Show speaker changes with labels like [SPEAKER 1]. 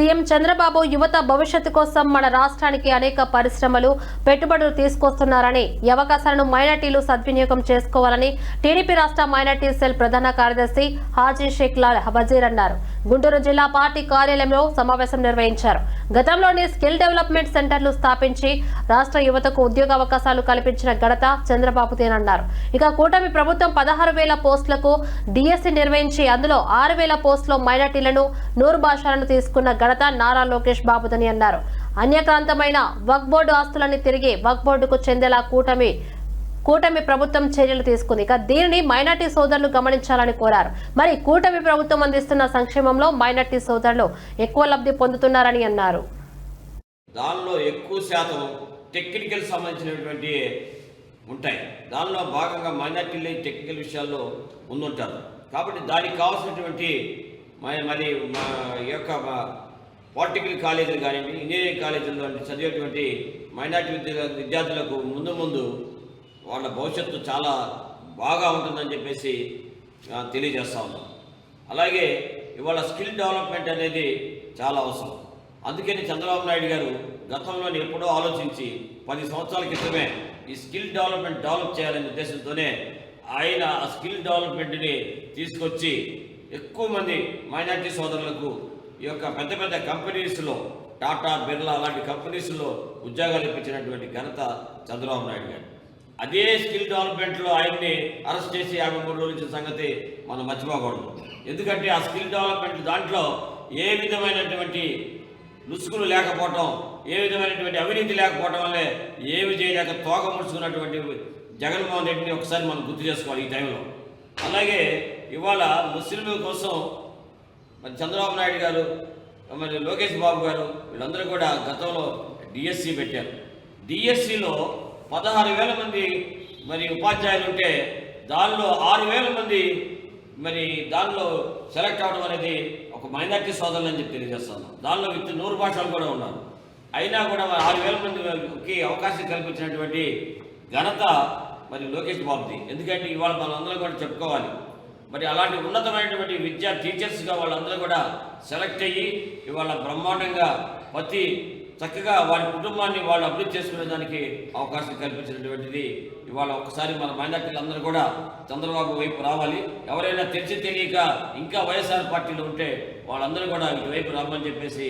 [SPEAKER 1] CM Chandrababu యువత భవిష్యత్తు కోసం మన రాష్ట్రానికి అనేక పరిశ్రమలు పెట్టుబడులు తీసుకొస్తున్నారని ఈ అవకాశాలను మైనార్టీలు సద్వినియోగం చేసుకోవాలని టీడీపీ రాష్ట్ర మైనార్టీ సెల్ ప్రధాన కార్యదర్శి హాజీ షేక్ లాల్ వజీర్ అన్నారు. గుంటూరు జిల్లా పార్టీ కార్యాలయంలో సమావేశం నిర్వహించారు. గతంలోని స్కిల్ డెవలప్మెంట్ సెంటర్లు స్థాపించి రాష్ట్ర యువతకు ఉద్యోగ అవకాశాలు కల్పించిన ఘనత చంద్రబాబుదేనన్నారు ఇక కూటమి ప్రభుత్వం పదహారు వేల పోస్టులకు డిఎస్సి నిర్వహించి అందులో ఆరు వేల పోస్టులో మైనార్టీలను నూరు భాషలను తీసుకున్న ఘనత నారా లోకేష్ బాబుదని అన్నారు. అన్యక్రాంతమైన వక్ బోర్డు ఆస్తులన్నీ తిరిగి వక్ బోర్డుకు చెందేలా కూటమి కూటమి ప్రభుత్వం చర్యలు తీసుకుంది. ఇక దీనిని మైనార్టీ సోదరులు గమనించాలని కోరారు. మరి కూటమి ప్రభుత్వం అందిస్తున్న సంక్షేమంలో మైనార్టీ సోదరులు ఎక్కువ లబ్ధి పొందుతున్నారని అన్నారు.
[SPEAKER 2] దానిలో ఎక్కువ శాతం టెక్నికల్ సంబంధించినటువంటి ఉంటాయి. దానిలో భాగంగా మైనార్టీలు టెక్నికల్ విషయాల్లో ముందుంటారు. కాబట్టి దానికి కావాల్సినటువంటి మరి మా యొక్క పాలిటికల్ కాలేజీలు కానివ్వండి ఇంజనీరింగ్ కాలేజీలు చదివేటువంటి మైనార్టీ విద్య విద్యార్థులకు ముందు ముందు వాళ్ళ భవిష్యత్తు చాలా బాగా ఉంటుందని చెప్పేసి ఆ, తెలియజేస్తా ఉన్నాం. అలాగే ఇవాళ స్కిల్ డెవలప్మెంట్ అనేది చాలా అవసరం. అందుకని చంద్రబాబు నాయుడు గారు గతంలోని ఎప్పుడో ఆలోచించి పది సంవత్సరాల క్రితమే ఈ స్కిల్ డెవలప్మెంట్ డెవలప్ చేయాలనే ఉద్దేశంతోనే ఆయన ఆ స్కిల్ డెవలప్మెంట్ని తీసుకొచ్చి ఎక్కువ మంది మైనార్టీ సోదరులకు ఈ యొక్క పెద్ద పెద్ద కంపెనీస్లో టాటా బిర్లా అలాంటి కంపెనీస్లో ఉద్యోగాలు ఇప్పించినటువంటి ఘనత చంద్రబాబు నాయుడు గారు అదే స్కిల్ డెవలప్మెంట్లో ఆయన్ని అరెస్ట్ చేసి యాభై మూడు రోజుల సంగతి మనం మర్చిపోకూడదు. ఎందుకంటే ఆ స్కిల్ డెవలప్మెంట్ దాంట్లో ఏ విధమైనటువంటి లుసుకులు లేకపోవటం ఏ విధమైనటువంటి అవినీతి లేకపోవటం వల్లే ఏమి చేయలేక తోక ముడుచుకున్నటువంటి జగన్మోహన్ రెడ్డిని ఒకసారి మనం గుర్తు చేసుకోవాలి ఈ టైంలో. అలాగే ఇవాళ ముస్లింల కోసం మరి చంద్రబాబు నాయుడు గారు మరి లోకేష్ బాబు గారు వీళ్ళందరూ కూడా గతంలో డిఎస్సి పెట్టారు. డిఎస్సిలో పదహారు వేల మంది మరి ఉపాధ్యాయులు ఉంటే దానిలో ఆరు వేల మంది మరి దానిలో సెలెక్ట్ అవడం అనేది ఒక మైనార్టీ సోదరులు అని చెప్పి తెలియజేస్తాను. దానిలో విత్ నూరు భాషలు కూడా ఉన్నారు. అయినా కూడా మరి ఆరు వేల మందికి అవకాశం కల్పించినటువంటి ఘనత మరి లోకేష్ బాబుది. ఎందుకంటే ఇవాళ వాళ్ళందరూ కూడా చెప్పుకోవాలి. మరి అలాంటి ఉన్నతమైనటువంటి విద్యా టీచర్స్గా వాళ్ళందరూ కూడా సెలెక్ట్ అయ్యి ఇవాళ బ్రహ్మాండంగా ప్రతి చక్కగా వారి కుటుంబాన్ని వాళ్ళు అభివృద్ధి చేసుకునే దానికి అవకాశం కల్పించినటువంటిది. ఇవాళ ఒకసారి మన మైనార్టీలందరూ కూడా చంద్రబాబు వైపు రావాలి. ఎవరైనా తెలిసి తెలియక ఇంకా వైఎస్ఆర్ పార్టీలో ఉంటే వాళ్ళందరూ కూడా ఇటువైపు రమ్మని చెప్పేసి